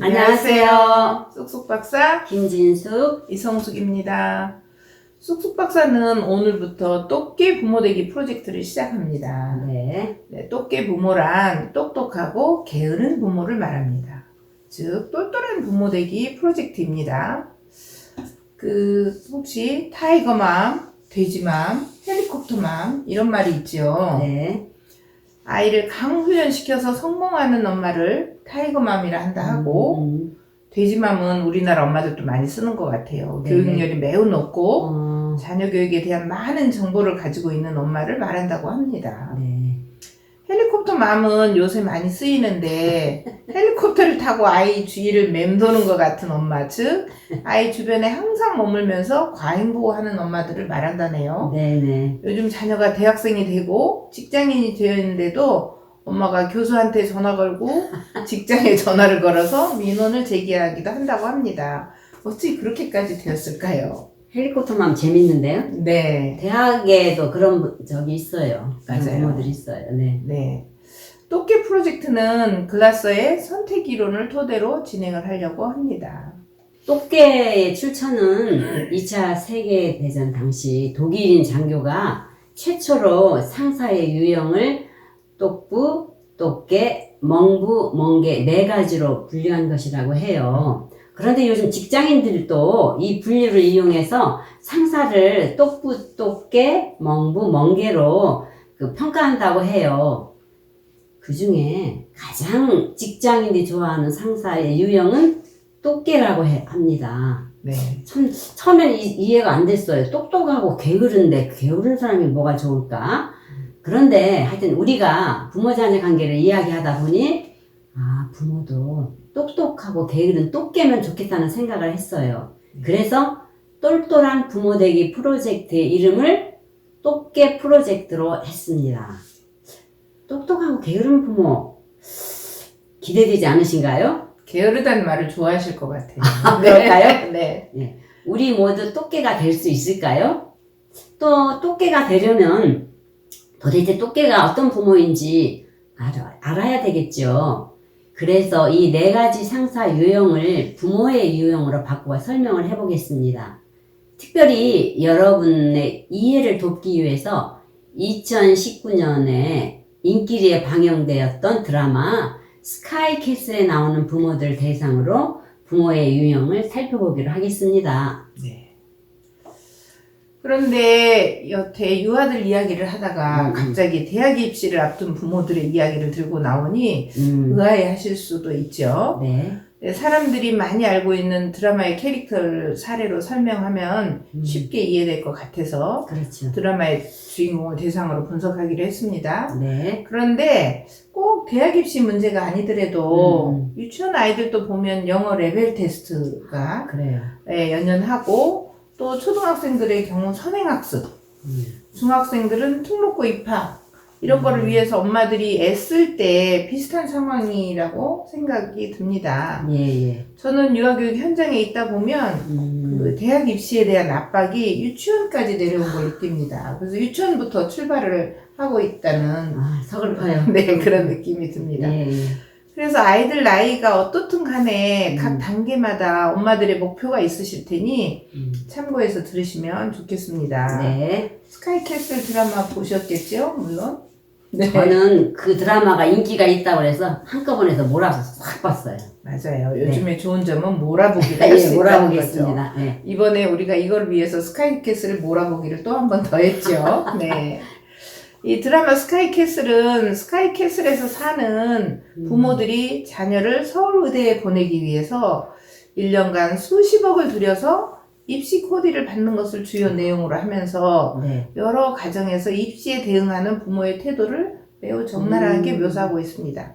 안녕하세요. 쑥쑥 박사 김진숙. 이성숙입니다. 쑥쑥 박사는 오늘부터 똑개 부모 되기 프로젝트를 시작합니다. 네. 네, 똑개 부모란 똑똑하고 게으른 부모를 말합니다. 즉 똘똘한 부모 되기 프로젝트입니다. 그 혹시 타이거맘, 돼지맘, 헬리콥터맘 이런 말이 있죠. 네. 아이를 강훈련시켜서 성공하는 엄마를 타이거맘이라 한다 하고 음, 돼지맘은 우리나라 엄마들도 많이 쓰는 것 같아요. 네. 교육열이 매우 높고 어, 자녀 교육에 대한 많은 정보를 가지고 있는 엄마를 말한다고 합니다. 네. 헬리콥터 맘은 요새 많이 쓰이는데 헬리콥터를 타고 아이 주위를 맴도는 것 같은 엄마 즉 아이 주변에 항상 머물면서 과잉 보호하는 엄마들을 말한다네요. 네네. 요즘 자녀가 대학생이 되고 직장인이 되어 있는데도 엄마가 교수한테 전화 걸고 직장에 전화를 걸어서 민원을 제기하기도 한다고 합니다. 어찌 그렇게까지 되었을까요? 헬리콥터맘 재밌는데요? 네, 대학에도 그런 분- 적이 있어요. 그런 맞아요. 부모들이 있어요. 네. 네. 똑개 프로젝트는 글라서의 선택 이론을 토대로 진행을 하려고 합니다. 똑개의 출처는 2차 세계대전 당시 독일인 장교가 최초로 상사의 유형을 똑부, 똑개, 멍부, 멍게 네 가지로 분류한 것이라고 해요. 그런데 요즘 직장인들도 이 분류를 이용해서 상사를 똑부, 똑개, 멍부, 멍게로 그 평가한다고 해요. 그 중에 가장 직장인들이 좋아하는 상사의 유형은 똑개라고 해- 합니다. 네. 참, 처음엔 이, 이해가 안 됐어요. 똑똑하고 게으른데 게으른 사람이 뭐가 좋을까? 그런데 하여튼 우리가 부모 자녀 관계를 이야기하다 보니 아 부모도 똑똑하고 게으른 똑개면 좋겠다는 생각을 했어요. 그래서 똘똘한 부모 되기 프로젝트의 이름을 똑개 프로젝트로 했습니다. 똑똑하고 게으른 부모 기대되지 않으신가요? 게으르다는 말을 좋아하실 것 같아요. 그럴까요? 네. 우리 모두 똑개가 될 수 있을까요? 또 똑개가 되려면 도대체 똑개가 어떤 부모인지 알아, 알아야 되겠죠. 그래서 이 네 가지 상사 유형을 부모의 유형으로 바꾸어 설명을 해보겠습니다. 특별히 여러분의 이해를 돕기 위해서 2019년에 인기리에 방영되었던 드라마 스카이캐슬에 나오는 부모들 대상으로 부모의 유형을 살펴보기로 하겠습니다. 네. 그런데 여태 유아들 이야기를 하다가 음, 음. 갑자기 대학 입시를 앞둔 부모들의 이야기를 들고 나오니 음, 의아해 하실 수도 있죠. 네. 네, 사람들이 많이 알고 있는 드라마의 캐릭터를 사례로 설명하면 음. 쉽게 이해될 것 같아서 그렇죠. 드라마의 주인공을 대상으로 분석하기로 했습니다. 네. 그런데 꼭 대학 입시 문제가 아니더라도 음. 유치원 아이들도 보면 영어 레벨 테스트가 그래요. 예, 연연하고 또 초등학생들의 경우 선행학습, 음. 중학생들은 특목고 입학 이런 거를 음. 위해서 엄마들이 애쓸 때 비슷한 상황이라고 생각이 듭니다. 예, 예. 저는 유아교육 현장에 있다 보면 음, 그 대학 입시에 대한 압박이 유치원까지 내려온 걸 느낍니다. 그래서 유치원부터 출발을 하고 있다는 아, 서글퍼요. 네, 그런 느낌이 듭니다. 예, 예. 그래서 아이들 나이가 어떻든 간에 각 음. 단계마다 엄마들의 목표가 있으실 테니 음. 참고해서 들으시면 좋겠습니다. 네. 스카이캐슬 드라마 보셨겠죠? 물론. 네. 저는 그 드라마가 인기가 있다고 그래서 한꺼번에 서 몰아서 싹 봤어요. 맞아요. 요즘에 좋은 점은 몰아보기가 예. 몰아보겠습니다. 네. 이번에 우리가 이걸 위해서 스카이캐슬을 몰아보기를 또 한 번 더 했죠. 네. 이 드라마 스카이캐슬은 스카이캐슬에서 사는 음. 부모들이 자녀를 서울의대에 보내기 위해서 1년간 수십억을 들여서 입시 코디를 받는 것을 주요 내용으로 하면서 네. 여러 가정에서 입시에 대응하는 부모의 태도를 매우 적나라하게 음. 묘사하고 있습니다.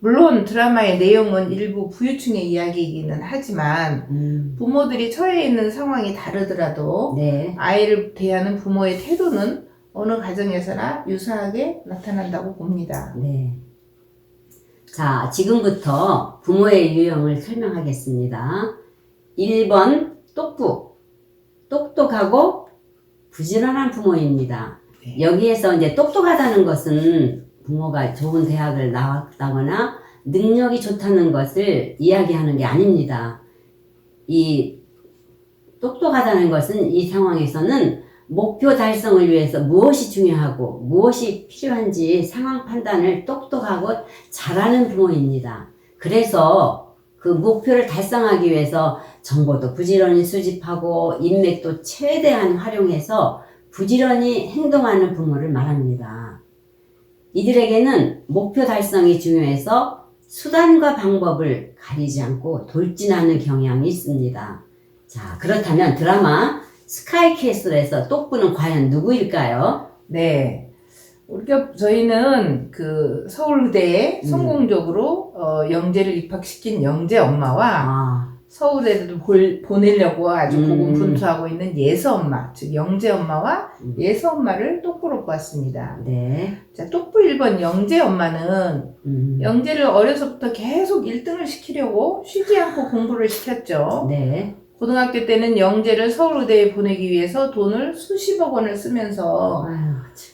물론 드라마의 내용은 일부 부유층의 이야기이기는 하지만 음. 부모들이 처해 있는 상황이 다르더라도 네. 아이를 대하는 부모의 태도는 어느 가정에서나 유사하게 나타난다고 봅니다. 네. 자, 지금부터 부모의 유형을 설명하겠습니다. 1번, 똑부. 똑똑하고 부지런한 부모입니다. 네. 여기에서 이제 똑똑하다는 것은 부모가 좋은 대학을 나왔다거나 능력이 좋다는 것을 이야기하는 게 아닙니다. 이 똑똑하다는 것은 이 상황에서는 목표 달성을 위해서 무엇이 중요하고 무엇이 필요한지 상황 판단을 똑똑하고 잘하는 부모입니다. 그래서 그 목표를 달성하기 위해서 정보도 부지런히 수집하고 인맥도 최대한 활용해서 부지런히 행동하는 부모를 말합니다. 이들에게는 목표 달성이 중요해서 수단과 방법을 가리지 않고 돌진하는 경향이 있습니다. 자, 그렇다면 드라마 스카이캐슬에서 똑부는 과연 누구일까요? 네. 우리가 저희는 그 서울대에 음. 성공적으로 어, 영재를 입학시킨 영재 엄마와 아, 서울대도 볼- 보내려고 아주 음. 고군분투하고 있는 예서 엄마, 즉 영재 엄마와 음. 예서 엄마를 똑부로 보았습니다. 네. 자, 똑부 1번 영재 엄마는 음, 영재를 어려서부터 계속 1등을 시키려고 쉬지 않고 공부를 시켰죠. 네. 고등학교 때는 영재를 서울대에 보내기 위해서 돈을 수십억 원을 쓰면서 아유,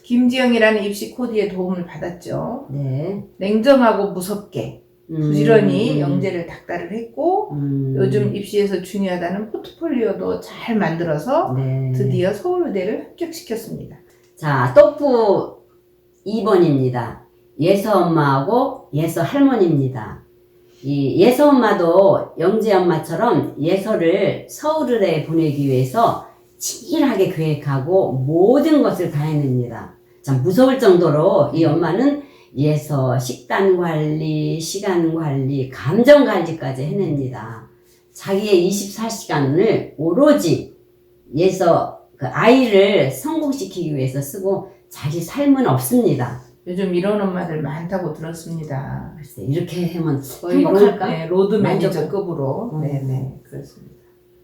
김지영이라는 입시 코디에 도움을 받았죠. 네. 냉정하고 무섭게 음, 부지런히 영재를 닥달을 했고 음, 요즘 입시에서 중요하다는 포트폴리오도 잘 만들어서 네. 드디어 서울대를 합격시켰습니다. 자, 똑부 2번입니다. 예서 엄마하고 예서 할머니입니다. 이 예서 엄마도 영재 엄마처럼 예서를 서울에 보내기 위해서 치밀하게 계획하고 모든 것을 다 해냅니다. 참 무서울 정도로 이 엄마는 예서 식단 관리, 시간 관리, 감정 관리까지 해냅니다. 자기의 24시간을 오로지 예서 그 아이를 성공시키기 위해서 쓰고 자기 삶은 없습니다. 요즘 이런 엄마들 많다고 들었습니다. 글쎄 이렇게 하면 거의 로, 행복할까? 네, 로드 만족- 매니저급으로. 음. 네네 그렇습니다.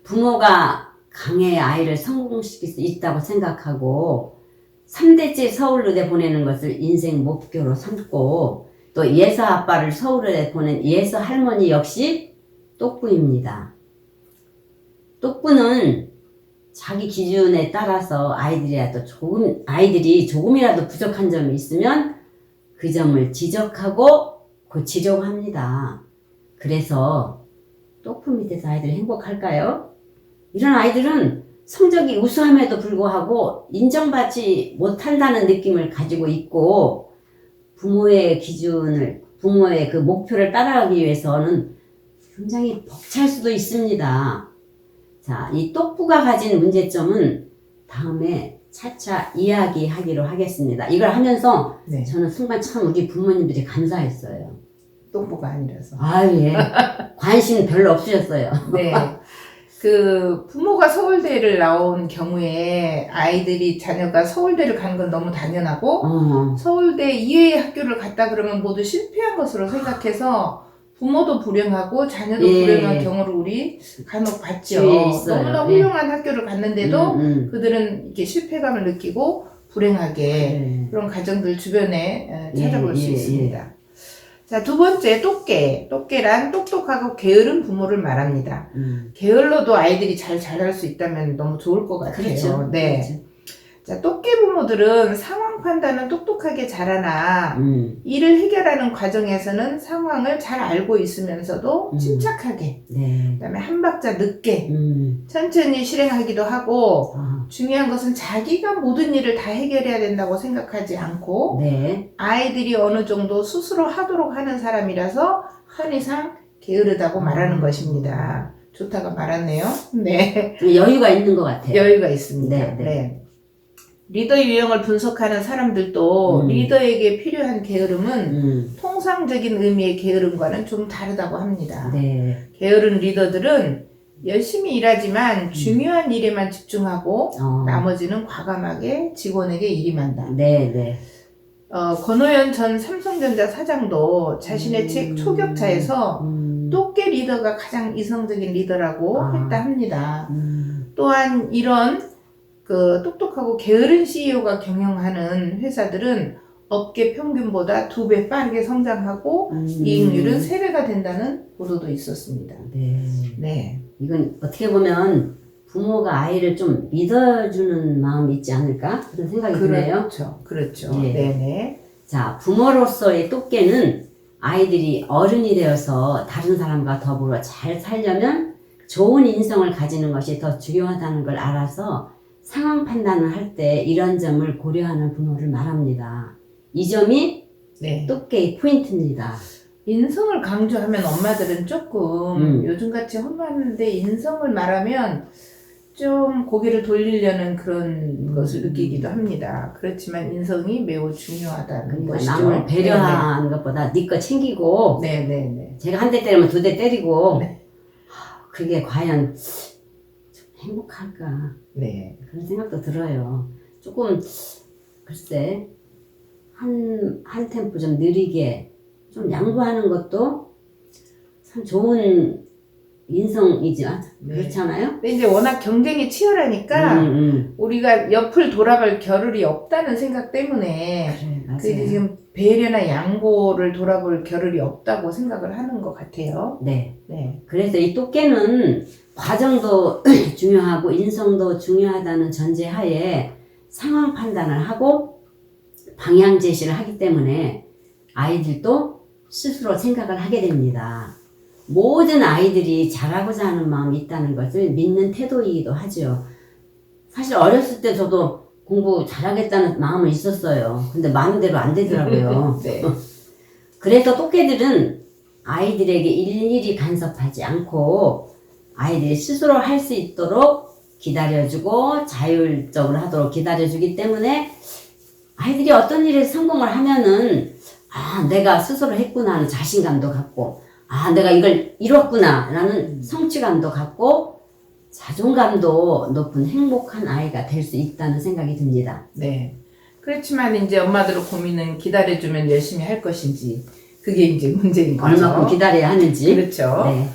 부모가 강해 아이를 성공시킬 수 있다고 생각하고 3대째 서울의대 보내는 것을 인생 목표로 삼고 또 예서 아빠를 서울의대 보낸 예서 할머니 역시 똑부입니다. 똑부는 자기 기준에 따라서 아이들이라도 조금 아이들이 조금이라도 부족한 점이 있으면 그 점을 지적하고 고치려고 합니다. 그래서 똑부 밑에서 아이들이 행복할까요? 이런 아이들은 성적이 우수함에도 불구하고 인정받지 못한다는 느낌을 가지고 있고 부모의 기준을 부모의 그 목표를 따라가기 위해서는 굉장히 벅찰 수도 있습니다. 자, 이 똑부가 가진 문제점은 다음에 차차 이야기하기로 하겠습니다. 이걸 하면서 네. 저는 순간 참 우리 부모님들이 감사했어요. 똥보가 아니라서. 아유, 예. 관심 별로 없으셨어요. 네. 그 부모가 서울대를 나온 경우에 아이들이 자녀가 서울대를 가는 건 너무 당연하고 어, 서울대 이외의 학교를 갔다 그러면 모두 실패한 것으로 생각해서 부모도 불행하고 자녀도 예. 불행한 경우를 우리 간혹 봤죠. 있어요. 너무나 예. 훌륭한 학교를 갔는데도 음, 음. 그들은 이렇게 실패감을 느끼고 불행하게 네. 그런 가정들 주변에 에, 찾아볼 예, 수 예, 있습니다. 자, 두 번째, 똑개. 똑개란 똑똑하고 게으른 부모를 말합니다. 음. 게을러도 아이들이 잘 자랄 수 있다면 너무 좋을 것 같아요. 그렇죠. 네. 그렇죠. 자, 똑개 부모들은 상황 판단은 똑똑하게 잘하나 음, 이를 해결하는 과정에서는 상황을 잘 알고 있으면서도 음. 침착하게, 네. 그다음에 한 박자 늦게, 음, 천천히 실행하기도 하고 아, 중요한 것은 자기가 모든 일을 다 해결해야 된다고 생각하지 않고 네. 아이들이 어느 정도 스스로 하도록 하는 사람이라서 한 이상 게으르다고 말하는 음. 것입니다. 좋다가 말았네요. 네. 좀 여유가 있는 것 같아요. 여유가 있습니다. 네, 네, 네. 리더 유형을 분석하는 사람들도 음. 리더에게 필요한 게으름은 음, 통상적인 의미의 게으름과는 좀 다르다고 합니다. 네. 게으른 리더들은 열심히 일하지만 중요한 일에만 집중하고 어, 나머지는 과감하게 직원에게 일임한다. 네, 네. 어, 권호연 전 삼성전자 사장도 자신의 음. 책 초격차에서 음, 똑개 리더가 가장 이성적인 리더라고 아. 했다 합니다. 음, 또한 이런 그 똑똑하고 게으른 CEO가 경영하는 회사들은 업계 평균보다 두 배 빠르게 성장하고 음. 이익률은 세 배가 된다는 보도도 있었습니다. 네. 네. 이건 어떻게 보면 부모가 아이를 좀 믿어주는 마음이 있지 않을까? 그런 생각이 드네요. 그렇죠. 그렇죠. 예. 네네. 자, 부모로서의 똑개는 아이들이 어른이 되어서 다른 사람과 더불어 잘 살려면 좋은 인성을 가지는 것이 더 중요하다는 걸 알아서 상황 판단을 할 때 이런 점을 고려하는 부모를 말합니다. 이 점이 네. 똑개의 포인트입니다. 인성을 강조하면 엄마들은 조금 음. 요즘같이 험한데 인성을 말하면 좀 고개를 돌리려는 그런 것을 느끼기도 합니다. 그렇지만 인성이 매우 중요하다는 그러니까 것이죠. 남을 배려하는 것보다 네 거 챙기고 네, 네, 네. 제가 한 대 때리면 두 대 때리고 네. 하, 그게 과연 좀 행복할까 네. 그런 생각도 들어요. 조금 글쎄 한, 한 템포 좀 느리게 좀 양보하는 것도 참 좋은 인성이죠. 네. 그렇잖아요? 근데 이제 워낙 경쟁이 치열하니까 음, 음. 우리가 옆을 돌아볼 겨를이 없다는 생각 때문에 그래, 맞아요. 그 지금 배려나 양보를 돌아볼 겨를이 없다고 생각을 하는 것 같아요. 네. 네. 그래서 이 똑개는 과정도 중요하고 인성도 중요하다는 전제하에 상황 판단을 하고 방향 제시를 하기 때문에 아이들도 스스로 생각을 하게 됩니다. 모든 아이들이 잘하고자 하는 마음이 있다는 것을 믿는 태도이기도 하죠. 사실 어렸을 때 저도 공부 잘하겠다는 마음은 있었어요. 근데 마음대로 안 되더라고요. 네. 그래서 똑개들은 아이들에게 일일이 간섭하지 않고 아이들이 스스로 할 수 있도록 기다려주고 자율적으로 하도록 기다려주기 때문에 아이들이 어떤 일에 성공을 하면은 아 내가 스스로 했구나 하는 자신감도 갖고 아 내가 이걸 이뤘구나 라는 성취감도 갖고 자존감도 높은 행복한 아이가 될 수 있다는 생각이 듭니다. 네. 그렇지만 이제 엄마들의 고민은 기다려주면 열심히 할 것인지 그게 이제 문제인 거죠. 얼마큼 기다려야 하는지. 그렇죠. 네.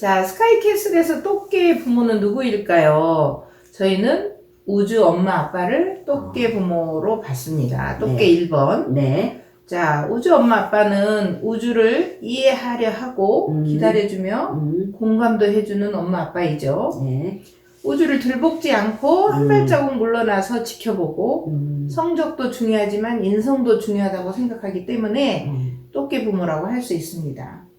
자, 스카이캐슬에서 똑개의 부모는 누구일까요? 저희는 우주 엄마 아빠를 똑개 부모로 봤습니다. 똑개 네. 1번. 네. 자, 우주 엄마 아빠는 우주를 이해하려 하고 음. 기다려주며 음, 공감도 해주는 엄마 아빠이죠. 네. 우주를 들볶지 않고 한 음. 발자국 물러나서 지켜보고 음, 성적도 중요하지만 인성도 중요하다고 생각하기 때문에 음. 똑개 부모라고 할 수 있습니다.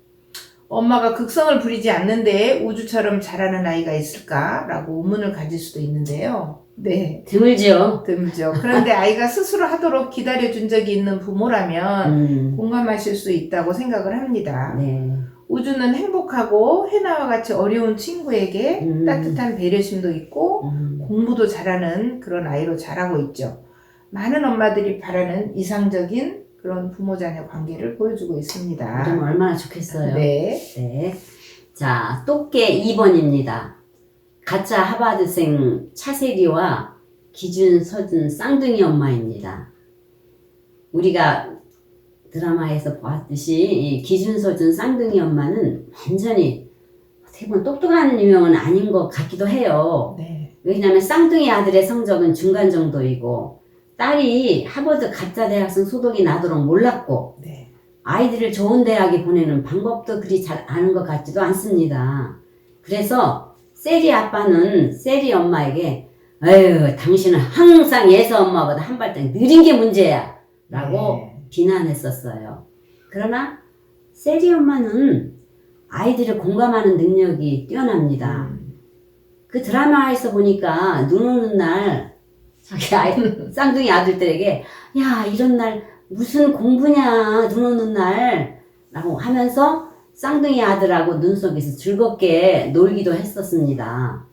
엄마가 극성을 부리지 않는데 우주처럼 잘하는 아이가 있을까라고 의문을 가질 수도 있는데요. 네, 드물죠. 드물죠. 그런데 아이가 스스로 하도록 기다려준 적이 있는 부모라면 음, 공감하실 수 있다고 생각을 합니다. 네. 우주는 행복하고 해나와 같이 어려운 친구에게 음. 따뜻한 배려심도 있고 음, 공부도 잘하는 그런 아이로 자라고 있죠. 많은 엄마들이 바라는 이상적인 그런 부모 자녀 관계를 보여주고 있습니다. 좀 얼마나 좋겠어요. 네. 네. 자, 똑개 2번입니다. 가짜 하바드생 차세리와 기준 서준 쌍둥이 엄마입니다. 우리가 드라마에서 보았듯이 이 기준 서준 쌍둥이 엄마는 완전히 어떻게 보면 똑똑한 유형은 아닌 것 같기도 해요. 네. 왜냐하면 쌍둥이 아들의 성적은 중간 정도이고 딸이 하버드 가짜 대학생 소독이 나도록 몰랐고 네. 아이들을 좋은 대학에 보내는 방법도 그리 잘 아는 것 같지도 않습니다. 그래서 세리 아빠는 세리 엄마에게 에휴 당신은 항상 예서 엄마보다 한 발짝 느린 게 문제야 라고 네. 비난했었어요. 그러나 세리 엄마는 아이들을 공감하는 능력이 뛰어납니다. 음. 그 드라마에서 보니까 눈 오는 날 자기 아이 쌍둥이 아들들에게 야 이런 날 무슨 공부냐 눈 오는 날 라고 하면서 쌍둥이 아들하고 눈 속에서 즐겁게 놀기도 했었습니다.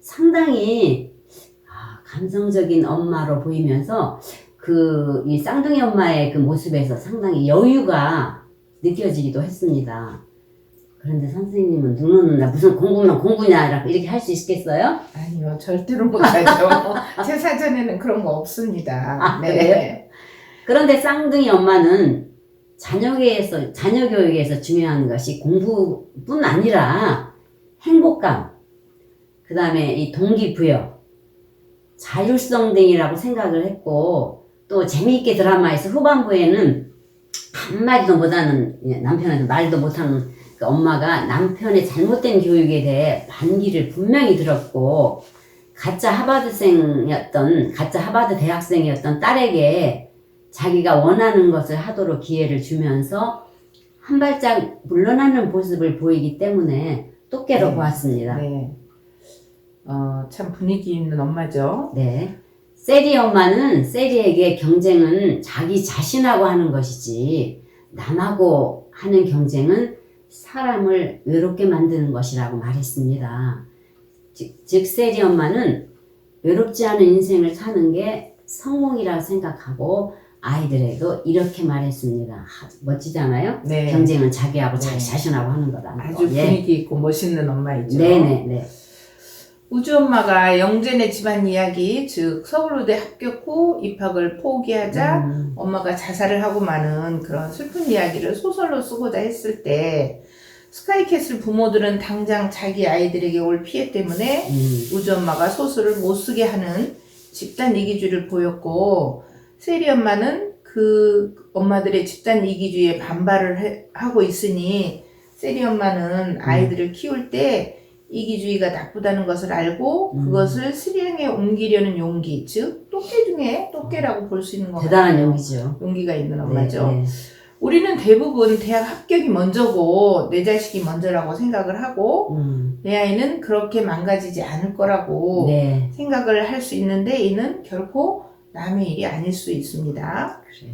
상당히 아, 감성적인 엄마로 보이면서 그 이 쌍둥이 엄마의 그 모습에서 상당히 여유가 느껴지기도 했습니다. 그런데 선생님은 눈 오는 날 무슨 공부면 공부냐 라고 이렇게 할 수 있겠어요? 아니요, 절대로 못하죠. 제 사전에는 그런 거 없습니다. 아, 네. 그래요? 그런데 쌍둥이 엄마는 자녀에서 자녀 교육에서 중요한 것이 공부뿐 아니라 행복감, 그 다음에 이 동기부여, 자율성 등이라고 생각을 했고 또 재미있게 드라마에서 후반부에는 한 마디도 못하는 예, 남편한테 말도 못하는 그 엄마가 남편의 잘못된 교육에 대해 반기를 분명히 들었고 가짜 하버드생이었던 가짜 하버드 대학생이었던 딸에게 자기가 원하는 것을 하도록 기회를 주면서 한 발짝 물러나는 모습을 보이기 때문에 똑개로 네. 보았습니다. 네. 어, 참 분위기 있는 엄마죠. 네. 세리 엄마는 세리에게 경쟁은 자기 자신하고 하는 것이지 남하고 하는 경쟁은 사람을 외롭게 만드는 것이라고 말했습니다. 즉, 즉 세리 엄마는 외롭지 않은 인생을 사는 게 성공이라고 생각하고 아이들에도 이렇게 말했습니다. 하, 멋지잖아요? 네. 경쟁은 자기하고 네. 자기 자신하고 하는 거다. 아주 분위기 있고 멋있는 엄마이죠. 네네 네. 우주 엄마가 영재네 집안 이야기, 즉 서울의대 합격 후 입학을 포기하자 음, 엄마가 자살을 하고 마는 그런 슬픈 이야기를 소설로 쓰고자 했을 때 스카이캐슬 부모들은 당장 자기 아이들에게 올 피해 때문에 음, 우주 엄마가 소설을 못 쓰게 하는 집단 이기주의를 보였고 세리 엄마는 그 엄마들의 집단 이기주의에 반발을 해- 하고 있으니 세리 엄마는 아이들을 키울 때 이기주의가 나쁘다는 것을 알고 음. 그것을 실행에 옮기려는 용기 즉 똑개 중에 똑개라고 볼 수 있는 것 대단한 같아요. 용기죠. 용기가 있는 엄마죠. 네, 네. 우리는 대부분 대학 합격이 먼저고 내 자식이 먼저라고 생각을 하고 음, 내 아이는 그렇게 망가지지 않을 거라고 네. 생각을 할 수 있는데 이는 결코 남의 일이 아닐 수 있습니다. 그래.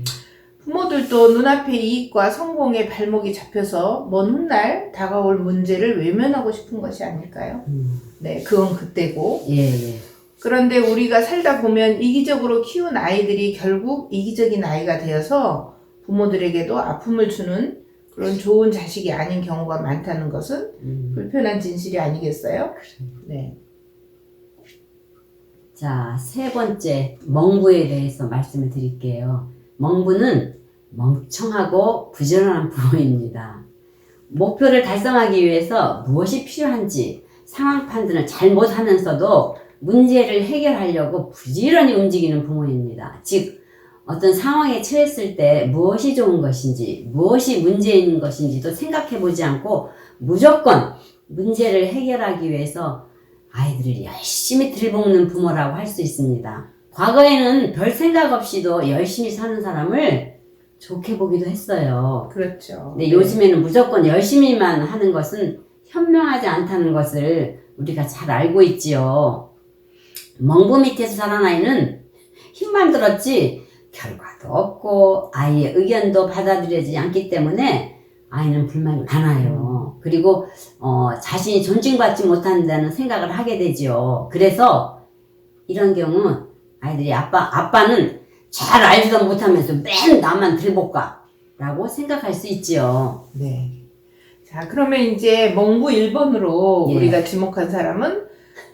부모들도 눈앞의 이익과 성공의 발목이 잡혀서 먼 훗날 다가올 문제를 외면하고 싶은 것이 아닐까요? 음, 네, 그건 그때고. 예, 예. 그런데 우리가 살다 보면 이기적으로 키운 아이들이 결국 이기적인 아이가 되어서 부모들에게도 아픔을 주는 그런 좋은 자식이 아닌 경우가 많다는 것은 음. 불편한 진실이 아니겠어요? 네. 자, 세 번째, 멍부에 대해서 말씀을 드릴게요. 멍부는 멍청하고 부지런한 부모입니다. 목표를 달성하기 위해서 무엇이 필요한지 상황 판단을 잘 못하면서도 문제를 해결하려고 부지런히 움직이는 부모입니다. 즉, 어떤 상황에 처했을 때 무엇이 좋은 것인지, 무엇이 문제인 것인지도 생각해 보지 않고 무조건 문제를 해결하기 위해서 아이들을 열심히 들볶는 부모라고 할 수 있습니다. 과거에는 별 생각 없이도 열심히 사는 사람을 좋게 보기도 했어요. 그렇죠. 근데 요즘에는 무조건 열심히만 하는 것은 현명하지 않다는 것을 우리가 잘 알고 있지요. 멍부 밑에서 자란 아이는 힘만 들었지 결과도 없고 아이의 의견도 받아들여지지 않기 때문에 아이는 불만이 많아요. 그리고 어, 자신이 존중받지 못한다는 생각을 하게 되지요. 그래서 이런 경우 아이들이 아빠 아빠는 잘 알지도 못하면서 맨 나만 들볶아 라고 생각할 수 있지요. 네. 자, 그러면 이제 멍부 1번으로 예. 우리가 지목한 사람은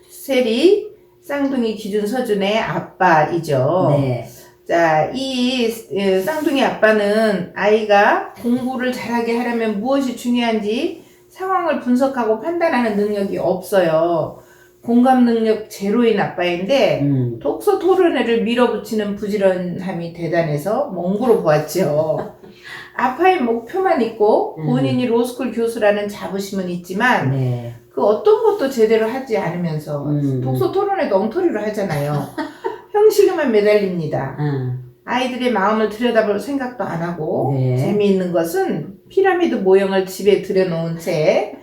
세리 쌍둥이 기준 서준의 아빠이죠. 네. 자, 이 예, 쌍둥이 아빠는 아이가 공부를 잘하게 하려면 무엇이 중요한지 상황을 분석하고 판단하는 능력이 없어요. 공감 능력 제로인 아빠인데 음, 독서 토론회를 밀어붙이는 부지런함이 대단해서 멍구로 보았죠. 아빠의 목표만 있고 음. 본인이 로스쿨 교수라는 자부심은 있지만 네. 그 어떤 것도 제대로 하지 않으면서 음, 독서 토론회도 엉터리로 하잖아요. 형식에만 매달립니다. 음, 아이들의 마음을 들여다볼 생각도 안 하고 네. 재미있는 것은 피라미드 모형을 집에 들여놓은 채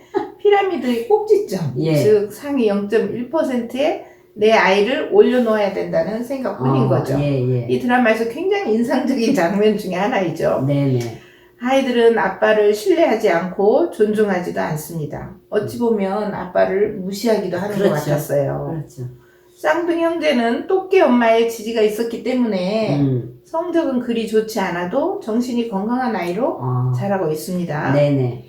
피라미드의 꼭지점 예. 즉 상위 0.1%에 내 아이를 올려놓아야 된다는 생각뿐인 어, 거죠. 예, 예. 이 드라마에서 굉장히 인상적인 장면 중에 하나이죠. 네네. 아이들은 아빠를 신뢰하지 않고 존중하지도 않습니다. 어찌 보면 아빠를 무시하기도 하는 것 그렇죠. 같았어요. 그렇죠. 쌍둥이 형제는 똑개 엄마의 지지가 있었기 때문에 음, 성적은 그리 좋지 않아도 정신이 건강한 아이로 어, 자라고 있습니다. 네네.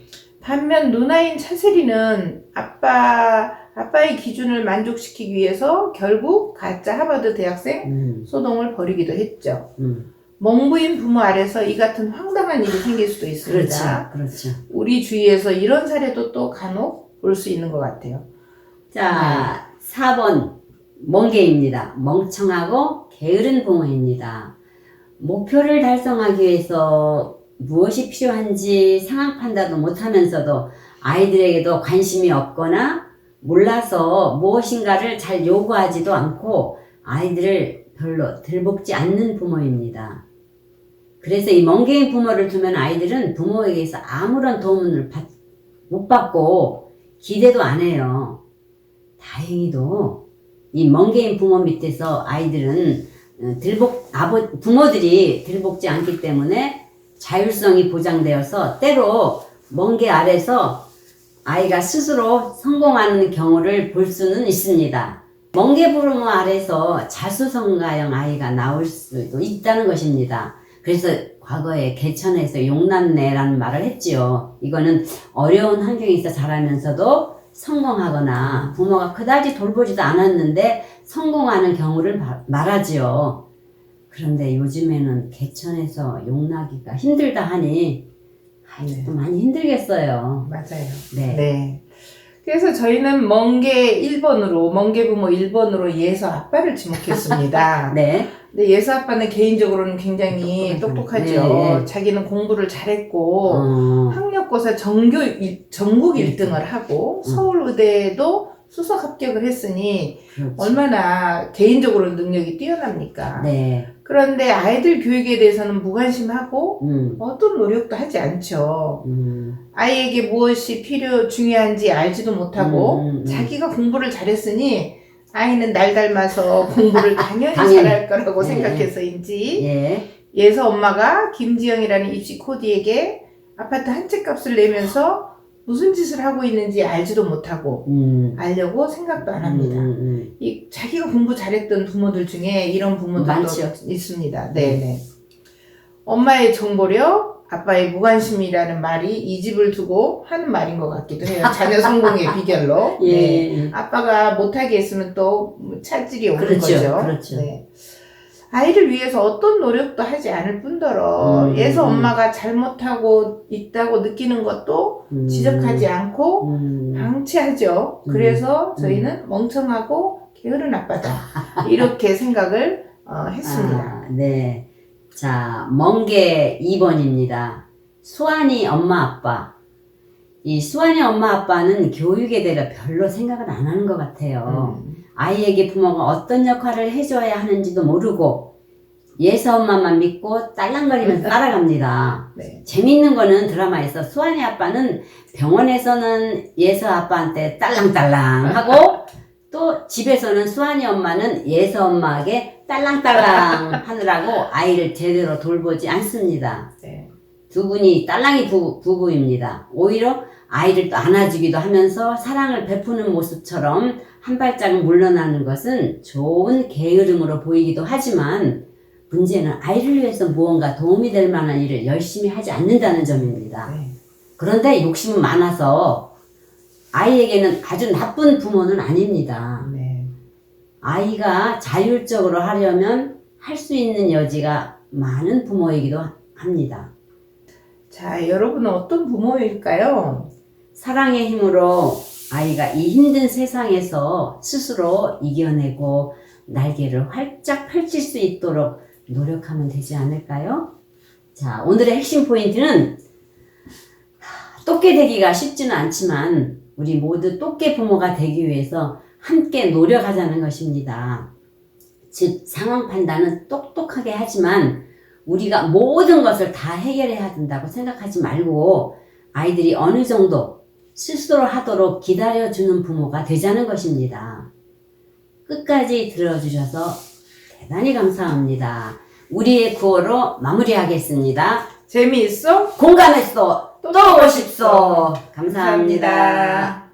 반면 누나인 차세리는 아빠 아빠의 기준을 만족시키기 위해서 결국 가짜 하버드 대학생 음, 소동을 벌이기도 했죠. 음, 멍부인 부모 아래서 이 같은 황당한 일이 생길 수도 그렇죠. 있습니다. 그렇죠. 우리 주위에서 이런 사례도 또 간혹 볼 수 있는 것 같아요. 자, 4번 멍게입니다. 멍청하고 게으른 부모입니다. 목표를 달성하기 위해서 무엇이 필요한지 상황 판단도 못하면서도 아이들에게도 관심이 없거나 몰라서 무엇인가를 잘 요구하지도 않고 아이들을 별로 들볶지 않는 부모입니다. 그래서 이 멍게인 부모를 두면 아이들은 부모에게서 아무런 도움을 받, 못 받고 기대도 안 해요. 다행히도 이 멍게인 부모 밑에서 아이들은 어, 들복 아버 부모들이 들복지 않기 때문에 자율성이 보장되어서 때로 멍게 아래서 아이가 스스로 성공하는 경우를 볼 수는 있습니다. 멍게 부르모 아래서 자수성가형 아이가 나올 수도 있다는 것입니다. 그래서 과거에 개천에서 용났네라는 말을 했지요. 이거는 어려운 환경에서 자라면서도 성공하거나 부모가 그다지 돌보지도 않았는데 성공하는 경우를 바- 말하지요. 그런데 요즘에는 개천에서 용나기가 힘들다 하니 아이도 많이 힘들겠어요. 맞아요. 네. 네. 그래서 저희는 멍게 1번으로, 멍게 부모 1번으로 예서 아빠를 지목했습니다. 네. 근데 예서 아빠는 개인적으로는 굉장히 똑똑하죠. 똑똑하죠. 네. 자기는 공부를 잘했고, 어, 학력고사 전교 일- 전국 일등. 1등을 하고, 음. 서울의대에도 수석 합격을 했으니, 그렇지. 얼마나 개인적으로 능력이 뛰어납니까? 네. 그런데 아이들 교육에 대해서는 무관심하고, 음. 어떤 노력도 하지 않죠. 음. 아이에게 무엇이 필요, 중요한지 알지도 못하고, 음, 음, 음. 자기가 공부를 잘했으니, 아이는 날 닮아서 공부를 당연히 당연히. 잘할 거라고 네. 생각해서인지, 예. 예서 엄마가 김지영이라는 입시 코디에게 아파트 한 채 값을 내면서 무슨 짓을 하고 있는지 알지도 못하고, 음. 알려고 생각도 안 합니다. 음, 음, 이 자기가 공부 잘했던 부모들 중에 이런 부모들도 많죠. 있습니다. 네 네. 엄마의 정보력, 아빠의 무관심이라는 말이 이 집을 두고 하는 말인 것 같기도 해요. 자녀 성공의 비결로. 음. 예. 네. 아빠가 못하게 했으면 또 차질이 오는 그렇죠. 거죠. 그렇죠. 네. 아이를 위해서 어떤 노력도 하지 않을 뿐더러 음, 예서 음. 엄마가 잘못하고 있다고 느끼는 것도 음. 지적하지 않고 음. 방치하죠. 음. 그래서 저희는 멍청하고 게으른 아빠다. 이렇게 생각을 어, 했습니다. 아, 네. 자, 멍게 2번입니다. 수환이 엄마 아빠. 이 수환이 엄마 아빠는 교육에 대해 별로 생각을 안 하는 것 같아요. 음. 아이에게 부모가 어떤 역할을 해줘야 하는지도 모르고 예서 엄마만 믿고 딸랑거리면서 따라갑니다. 네. 재밌는 거는 드라마에서 수환이 아빠는 병원에서는 예서 아빠한테 딸랑딸랑 하고 또 집에서는 수환이 엄마는 예서 엄마에게 딸랑딸랑 하느라고 아이를 제대로 돌보지 않습니다. 네. 두 분이 딸랑이 부, 부부입니다. 오히려 아이를 또 안아주기도 하면서 사랑을 베푸는 모습처럼 한 발짝 물러나는 것은 좋은 게으름으로 보이기도 하지만 문제는 아이를 위해서 무언가 도움이 될 만한 일을 열심히 하지 않는다는 점입니다. 네. 그런데 욕심은 많아서 아이에게는 아주 나쁜 부모는 아닙니다. 네. 아이가 자율적으로 하려면 할 수 있는 여지가 많은 부모이기도 합니다. 자, 여러분은 어떤 부모일까요? 사랑의 힘으로 아이가 이 힘든 세상에서 스스로 이겨내고 날개를 활짝 펼칠 수 있도록 노력하면 되지 않을까요? 자, 오늘의 핵심 포인트는 하, 똑개 되기가 쉽지는 않지만 우리 모두 똑개 부모가 되기 위해서 함께 노력하자는 것입니다. 즉, 상황 판단은 똑똑하게 하지만 우리가 모든 것을 다 해결해야 된다고 생각하지 말고 아이들이 어느 정도 스스로 하도록 기다려주는 부모가 되자는 것입니다. 끝까지 들어주셔서 대단히 감사합니다. 우리의 구호로 마무리하겠습니다. 재미있어? 공감했어. 또 오고 싶소. 감사합니다. 감사합니다.